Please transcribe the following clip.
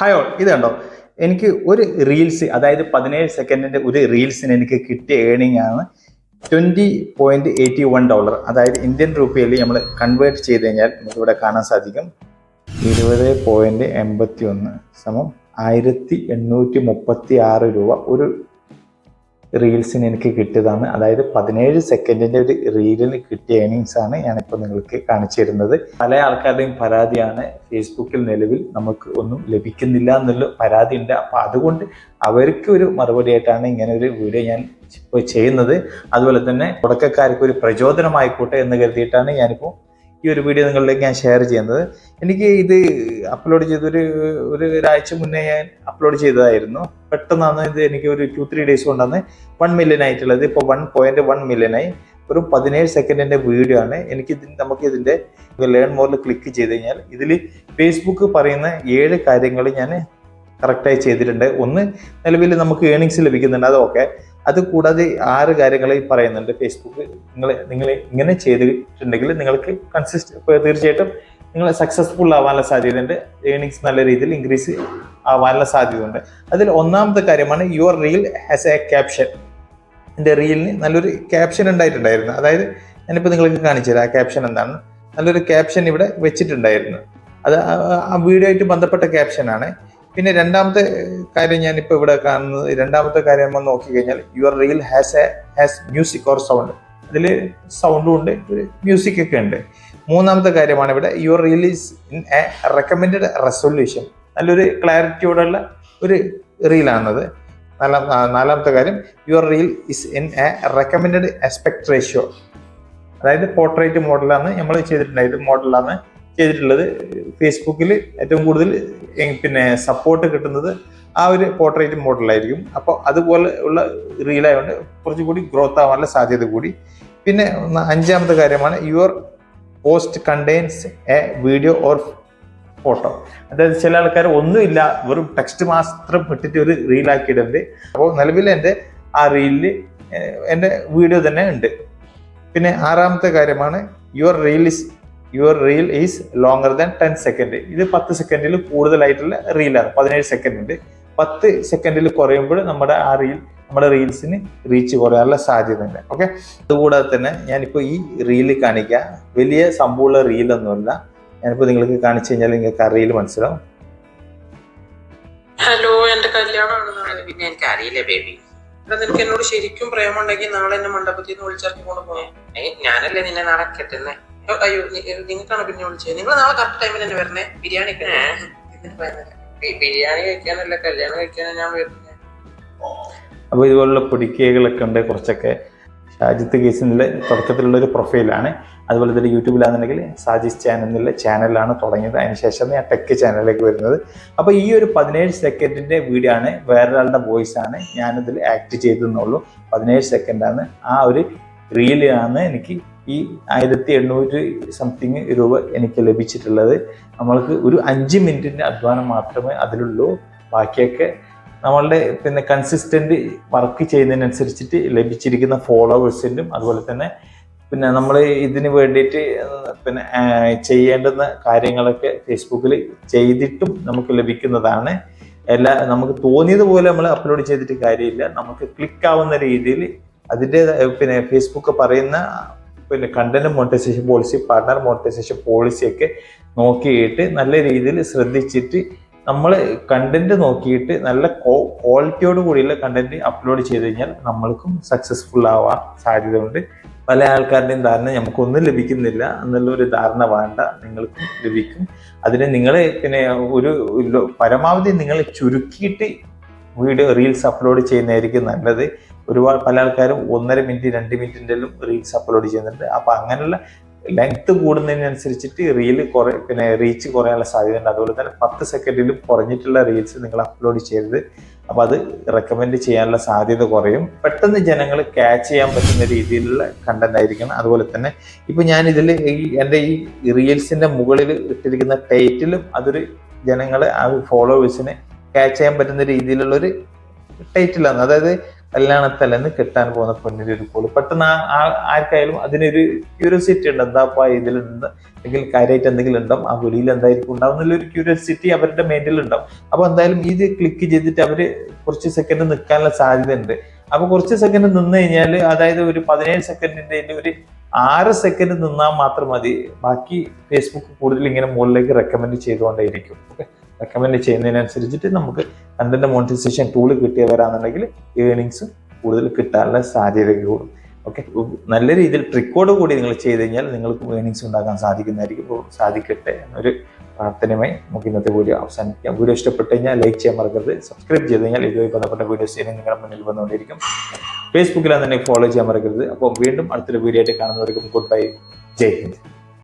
Hi all ഇത് കണ്ടോ? എനിക്ക് ഒരു റീൽസ് അതായത് പതിനേഴ് സെക്കൻഡിന്റെ ഒരു റീൽസിന് എനിക്ക് കിട്ടിയ ഏണിംഗ് ആണ് twenty point eighty one dollar അതായത് ഇന്ത്യൻ രൂപയിൽ നമ്മൾ കൺവേർട്ട് ചെയ്ത് കഴിഞ്ഞാൽ നമുക്ക് ഇവിടെ കാണാൻ സാധിക്കും. ഇരുപത് പോയിന്റ് എൺപത്തി ഒന്ന് സമം ആയിരത്തി എണ്ണൂറ്റി മുപ്പത്തി ആറ് രൂപ. ഒരു റീൽസിന് എനിക്ക് കിട്ടിയതാണ്. അതായത് പതിനേഴ് സെക്കൻഡിന്റെ ഒരു റീലിന് കിട്ടിയ ഏണിങ്സ് ആണ് ഞാനിപ്പോൾ നിങ്ങൾക്ക് കാണിച്ചു തരുന്നത്. പല ആൾക്കാരുടെയും പരാതിയാണ് ഫേസ്ബുക്കിൽ നിലവിൽ നമുക്ക് ഒന്നും ലഭിക്കുന്നില്ല എന്നുള്ള പരാതി ഉണ്ട്. അപ്പൊ അതുകൊണ്ട് അവർക്ക് ഒരു മറുപടി ആയിട്ടാണ് ഇങ്ങനെ ഒരു വീഡിയോ ഞാൻ ഇപ്പോൾ ചെയ്യുന്നത്. അതുപോലെ തന്നെ തുടക്കക്കാർക്ക് ഒരു പ്രചോദനമായിക്കോട്ടെ എന്ന് കരുതിയിട്ടാണ് ഞാനിപ്പോൾ ഈ ഒരു വീഡിയോ നിങ്ങളിലേക്ക് ഞാൻ ഷെയർ ചെയ്യുന്നത്. എനിക്ക് ഇത് അപ്ലോഡ് ചെയ്തൊരു ഒരു ഒരാഴ്ച മുന്നേ ഞാൻ അപ്ലോഡ് ചെയ്തതായിരുന്നു. പെട്ടെന്നാണ് ഇത് എനിക്ക് ഒരു ടു ത്രീ ഡേയ്സ് കൊണ്ടാണ് വൺ മില്യൺ ആയിട്ടുള്ളത്. ഇപ്പോൾ വൺ പോയിന്റ് വൺ മില്യൺ ആയി. ഒരു പതിനേഴ് സെക്കൻഡിന്റെ വീഡിയോ ആണ്. എനിക്ക് ഇതിന് നമുക്ക് ഇതിന്റെ ലേൺ മോറിൽ ക്ലിക്ക് ചെയ്ത് കഴിഞ്ഞാൽ ഇതിൽ ഫേസ്ബുക്ക് പറയുന്ന ഏഴ് കാര്യങ്ങൾ ഞാൻ കറക്റ്റായി ചെയ്തിട്ടുണ്ട്. ഒന്ന് നിലവിൽ നമുക്ക് ഏണിങ്സ് ലഭിക്കുന്നുണ്ട്. അതൊക്കെ അത് കൂടാതെ ആറ് കാര്യങ്ങൾ പറയുന്നുണ്ട്. ഫേസ്ബുക്ക് നിങ്ങൾ നിങ്ങൾ ഇങ്ങനെ ചെയ്തിട്ടുണ്ടെങ്കിൽ നിങ്ങൾക്ക് കൺസിസ്റ്റ് തീർച്ചയായിട്ടും നിങ്ങൾ സക്സസ്ഫുൾ ആവാനുള്ള സാധ്യതയുണ്ട്. ഏണിങ്സ് നല്ല രീതിയിൽ ഇൻക്രീസ് ആവാനുള്ള സാധ്യതയുണ്ട്. അതിൽ ഒന്നാമത്തെ കാര്യമാണ് your reel has a caption എന്റെ റീലിന് നല്ലൊരു ക്യാപ്ഷൻ ഉണ്ടായിട്ടുണ്ടായിരുന്നു. അതായത് ഞാനിപ്പോൾ നിങ്ങൾക്ക് കാണിച്ചു തരാം ആ ക്യാപ്ഷൻ എന്താണ്. നല്ലൊരു ക്യാപ്ഷൻ ഇവിടെ വെച്ചിട്ടുണ്ടായിരുന്നു. അത് ആ വീഡിയോ ആയിട്ട് ബന്ധപ്പെട്ട ക്യാപ്ഷനാണ് പിന്നെ രണ്ടാമത്തെ കാര്യം ഞാൻ ഞാനിപ്പോൾ ഇവിടെ കാണുന്നത് രണ്ടാമത്തെ കാര്യം നമ്മൾ നോക്കിക്കഴിഞ്ഞാൽ your reel has a has music or sound അതിൽ സൗണ്ടും ഉണ്ട് മ്യൂസിക് ഒക്കെ ഉണ്ട്. മൂന്നാമത്തെ കാര്യമാണ് ഇവിടെ your reel in a recommend resolution നല്ലൊരു ക്ലാരിറ്റിയോടുള്ള ഒരു റീലാണത് നാലാം നാലാമത്തെ കാര്യം your reel is in a recommend aspect ratio അതായത് പോർട്രേറ്റ് മോഡലാണ് നമ്മൾ ചെയ്തിട്ടുണ്ടായത് മോഡലാണ് ചെയ്തിട്ടുള്ളത് ഫേസ്ബുക്കിൽ ഏറ്റവും കൂടുതൽ പിന്നെ സപ്പോർട്ട് കിട്ടുന്നത് ആ ഒരു പോർട്രേറ്റ് മോഡലായിരിക്കും അപ്പോൾ അതുപോലെ ഉള്ള റീലായതുകൊണ്ട് കുറച്ചും കൂടി ഗ്രോത്ത് ആവാനുള്ള സാധ്യത കൂടി. പിന്നെ അഞ്ചാമത്തെ കാര്യമാണ് your post contains a video or photo അതായത് ചില ആൾക്കാർ ഒന്നുമില്ല വെറും ടെക്സ്റ്റ് മാത്രം ഇട്ടിട്ട് ഒരു റീലാക്കിയിട്ടുണ്ട് അപ്പോൾ നിലവിൽ എന്റെ ആ റീലിൽ എന്റെ വീഡിയോ തന്നെ ഉണ്ട്. പിന്നെ ആറാമത്തെ കാര്യമാണ് your reel is your reel is longer than ten second ഇത് പത്ത് സെക്കൻഡിൽ കൂടുതലായിട്ടുള്ള റീലാണ് പതിനേഴ് സെക്കൻഡ് ഉണ്ട്. പത്ത് സെക്കൻഡിൽ കുറയുമ്പോൾ നമ്മുടെ ആ റീൽ നമ്മുടെ റീൽസിന് റീച്ച് കുറയാനുള്ള സാധ്യത ഉണ്ട് ഓക്കെ അതുകൂടാതെ തന്നെ ഞാനിപ്പോൾ ഈ റീൽ കാണിക്കുക വലിയ സംഭവമുള്ള റീലൊന്നുമല്ല ഞാനിപ്പോൾ നിങ്ങൾക്ക് കാണിച്ചു കഴിഞ്ഞാൽ നിങ്ങൾക്ക് ആ റീൽ മനസ്സിലാവും. ഹലോ എന്റെ കല്യാണമാണ് പിന്നെ എനിക്ക് അറിയില്ല ബേബി നിനക്ക് എന്നോട് ശരിക്കും പ്രേമുണ്ടെങ്കിൽ നാളെ എന്നെ മണ്ഡപത്തിൽ നിന്ന് വിളിച്ചിറക്കി കൊണ്ടുപോയാ ഞാനല്ലേ നിന്നെ നാളെ കെട്ടുന്നേ? അയ്യോ നിങ്ങൾക്കാണ് പിന്നെ വിളിച്ചത്? നിങ്ങൾ നാളെ കറക്റ്റ് ടൈമിൽ തന്നെ വരണേ. ബിരിയാണി ഒക്കെ ബിരിയാണി കഴിക്കാനല്ല കല്യാണം കഴിക്കാനാ ഞാൻ വരുന്നത് അപ്പോൾ ഇതുപോലുള്ള പൊടിക്കൈകളൊക്കെ ഉണ്ട്. കുറച്ചൊക്കെ ഷാജിത്ത് കേസിന്റെ തുടക്കത്തിലുള്ള ഒരു പ്രൊഫൈലാണ്. അതുപോലെ തന്നെ യൂട്യൂബിലാണെന്നുണ്ടെങ്കിൽ സാജിസ് ചാനൽ എന്നുള്ള ചാനലാണ് തുടങ്ങിയത്. അതിനുശേഷം ഞാൻ ടെക് ചാനലിലേക്ക് വരുന്നത്. അപ്പോൾ ഈ ഒരു പതിനേഴ് സെക്കൻഡിന്റെ വീഡിയോ ആണ് വേറൊരാളുടെ വോയിസ് ആണ് ഞാനിതിൽ ആക്ട് ചെയ്തെന്നുള്ളൂ പതിനേഴ് സെക്കൻഡാണ് ആ ഒരു റീലാണ് എനിക്ക് ഈ ആയിരത്തി എണ്ണൂറ് സംതിങ് രൂപ എനിക്ക് ലഭിച്ചിട്ടുള്ളത്. നമ്മൾക്ക് ഒരു അഞ്ച് മിനിറ്റിന്റെ അധ്വാനം മാത്രമേ അതിലുള്ളൂ. ബാക്കിയൊക്കെ നമ്മളുടെ പിന്നെ കൺസിസ്റ്റന്റ് വർക്ക് ചെയ്യുന്നതിനനുസരിച്ചിട്ട് ലഭിച്ചിരിക്കുന്ന ഫോളോവേഴ്സിന്റെയും അതുപോലെ തന്നെ പിന്നെ നമ്മൾ ഇതിന് വേണ്ടിയിട്ട് പിന്നെ ചെയ്യേണ്ടുന്ന കാര്യങ്ങളൊക്കെ ഫേസ്ബുക്കിൽ ചെയ്തിട്ടും നമുക്ക് ലഭിക്കുന്നതാണ്. എല്ലാ നമുക്ക് തോന്നിയതുപോലെ നമ്മൾ അപ്ലോഡ് ചെയ്തിട്ട് കാര്യമില്ല. നമുക്ക് ക്ലിക്ക് ആവുന്ന രീതിയിൽ അതിന്റെ പിന്നെ ഫേസ്ബുക്ക് പറയുന്ന പിന്നെ content monetization policy partner monetization പോളിസിയൊക്കെ നോക്കിയിട്ട് നല്ല രീതിയിൽ ശ്രദ്ധിച്ചിട്ട് നമ്മൾ കണ്ടന്റ് നോക്കിയിട്ട് നല്ല ക്വാളിറ്റിയോട് കൂടിയുള്ള കണ്ടന്റ് അപ്ലോഡ് ചെയ്ത് കഴിഞ്ഞാൽ നമ്മൾക്കും സക്സസ്ഫുൾ ആവാൻ സാധ്യതയുണ്ട്. പല ആൾക്കാരുടെയും ധാരണ നമുക്കൊന്നും ലഭിക്കുന്നില്ല എന്നുള്ള ഒരു ധാരണ വേണ്ട നിങ്ങൾക്കും ലഭിക്കും. അതിന് നിങ്ങൾ പിന്നെ ഒരു പരമാവധി നിങ്ങൾ ചുരുക്കിയിട്ട് വീഡിയോ റീൽസ് അപ്ലോഡ് ചെയ്യുന്നതായിരിക്കും നല്ലത്. ഒരുപാട് പല ആൾക്കാരും ഒന്നര മിനിറ്റ് രണ്ട് മിനിറ്റിന്റെ റീൽസ് അപ്ലോഡ് ചെയ്യുന്നുണ്ട്. അപ്പോൾ അങ്ങനെയുള്ള ലെങ്ത് കൂടുന്നതിനനുസരിച്ചിട്ട് റീൽ കുറെ പിന്നെ റീച്ച് കുറയാനുള്ള സാധ്യതയുണ്ട്. അതുപോലെ തന്നെ പത്ത് സെക്കൻഡിലും കുറഞ്ഞിട്ടുള്ള റീൽസ് നിങ്ങൾ അപ്ലോഡ് ചെയ്യരുത്. അപ്പോൾ അത് റെക്കമെൻഡ് ചെയ്യാനുള്ള സാധ്യത കുറയും. പെട്ടെന്ന് ജനങ്ങൾ ക്യാച്ച് ചെയ്യാൻ പറ്റുന്ന രീതിയിലുള്ള കണ്ടന്റ് ആയിരിക്കണം. അതുപോലെ തന്നെ ഇപ്പൊ ഞാൻ ഇതിൽ ഈ എന്റെ ഈ റീൽസിന്റെ മുകളിൽ ഇട്ടിരിക്കുന്ന ടൈറ്റിലും അതൊരു ജനങ്ങളെ ആ ഫോളോവേഴ്സിനെ ക്യാച്ച് ചെയ്യാൻ പറ്റുന്ന രീതിയിലുള്ള ഒരു ടൈറ്റിലാണ് അതായത് കല്യാണത്തലേന്ന് കിട്ടാൻ പോകുന്ന പൊന്നിന്റെ ഒരു കോൾ പെട്ടെന്ന് ആ- ആർക്കായാലും അതിനൊരു ക്യൂരിയോസിറ്റി ഉണ്ട്. എന്താപ്പാ ഇതിലുണ്ട് അല്ലെങ്കിൽ കാര്യമായിട്ട് എന്തെങ്കിലും ഉണ്ടാവും. ആ വെളിയിൽ എന്തായിരിക്കും ഉണ്ടാവും എന്നുള്ളൊരു ക്യൂരിയോസിറ്റി അവരുടെ മൈൻഡിൽ ഉണ്ടാവും. അപ്പൊ എന്തായാലും ഇത് ക്ലിക്ക് ചെയ്തിട്ട് അവർ കുറച്ച് സെക്കൻഡ് നിൽക്കാനുള്ള സാധ്യത ഉണ്ട് അപ്പൊ കുറച്ച് സെക്കൻഡ് നിന്ന് കഴിഞ്ഞാൽ അതായത് ഒരു പതിനേഴ് സെക്കൻഡിന്റെ ഒരു ആറ് സെക്കൻഡ് നിന്നാൽ മാത്രം മതി. ബാക്കി ഫേസ്ബുക്ക് കൂടുതൽ ഇങ്ങനെ മുകളിലേക്ക് റെക്കമെൻഡ് ചെയ്തുകൊണ്ടേയിരിക്കും. റെക്കമെൻഡ് ചെയ്യുന്നതിനനുസരിച്ചിട്ട് നമുക്ക് കണ്ടന്റ് മോണിറ്റൈസേഷൻ ടൂൾ കിട്ടിയവരാണെന്നുണ്ടെങ്കിൽ ഏണിങ്സ് കൂടുതൽ കിട്ടാനുള്ള സാധ്യത കൂടും. ഓക്കെ നല്ല രീതിയിൽ ട്രിക്കോട് കൂടി നിങ്ങൾ ചെയ്ത് കഴിഞ്ഞാൽ നിങ്ങൾക്ക് ഏണിങ്സ് ഉണ്ടാക്കാൻ സാധിക്കുന്നതായിരിക്കും. സാധിക്കട്ടെ എന്നൊരു പ്രാർത്ഥനയുമായി നമുക്ക് ഇന്നത്തെ വീഡിയോ അവസാനിപ്പിക്കാം. വീഡിയോ ഇഷ്ടപ്പെട്ട് കഴിഞ്ഞാൽ ലൈക്ക് ചെയ്യാൻ മറക്കരുത്. സബ്സ്ക്രൈബ് ചെയ്ത് കഴിഞ്ഞാൽ ഇതുമായി ബന്ധപ്പെട്ട വീഡിയോസ് ഇനി നിങ്ങളുടെ മുന്നിൽ വന്നുകൊണ്ടിരിക്കും ഫേസ്ബുക്കിൽ തന്നെ ഫോളോ ചെയ്യാൻ മറക്കരുത്. അപ്പോൾ വീണ്ടും അടുത്തൊരു വീഡിയോ ആയിട്ട് കാണുന്നവർക്കും ഗുഡ് ബൈ ജയ് ഹിന്ദ്.